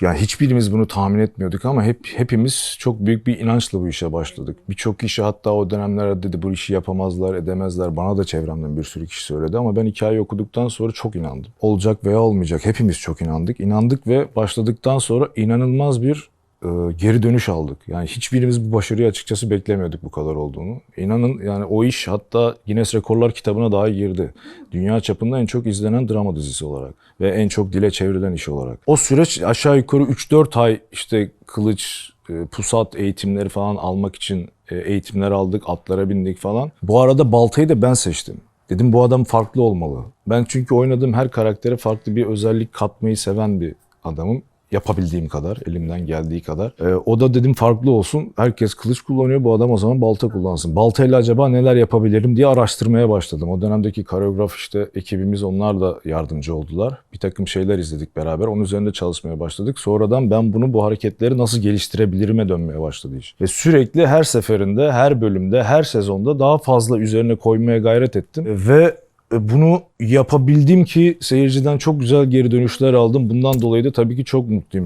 Yani hiçbirimiz bunu tahmin etmiyorduk ama hep hepimiz çok büyük bir inançla bu işe başladık. Birçok kişi hatta o dönemlerde dedi bu işi yapamazlar, edemezler. Bana da çevremden bir sürü kişi söyledi ama ben hikayeyi okuduktan sonra çok inandım. Olacak veya olmayacak hepimiz çok inandık. İnandık ve başladıktan sonra inanılmaz bir e, geri dönüş aldık. Yani hiçbirimiz bu başarıyı açıkçası beklemiyorduk bu kadar olduğunu. İnanın yani o iş hatta Guinness Rekorlar kitabına dahi girdi. Dünya çapında en çok izlenen drama dizisi olarak ve en çok dile çevrilen iş olarak. O süreç aşağı yukarı 3-4 ay işte kılıç, e, pusat eğitimleri falan almak için e, eğitimler aldık, atlara bindik falan. Bu arada baltayı da ben seçtim. Dedim bu adam farklı olmalı. Ben çünkü oynadığım her karaktere farklı bir özellik katmayı seven bir adamım. Yapabildiğim kadar, elimden geldiği kadar. Ee, o da dedim farklı olsun. Herkes kılıç kullanıyor, bu adam o zaman balta kullansın. Baltayla acaba neler yapabilirim diye araştırmaya başladım. O dönemdeki koreograf işte ekibimiz onlar da yardımcı oldular. Bir takım şeyler izledik beraber. Onun üzerinde çalışmaya başladık. Sonradan ben bunu bu hareketleri nasıl geliştirebilirime dönmeye başladı iş. Ve sürekli her seferinde, her bölümde, her sezonda daha fazla üzerine koymaya gayret ettim. Ve e, bunu yapabildim ki seyirciden çok güzel geri dönüşler aldım. Bundan dolayı da tabii ki çok mutluyum.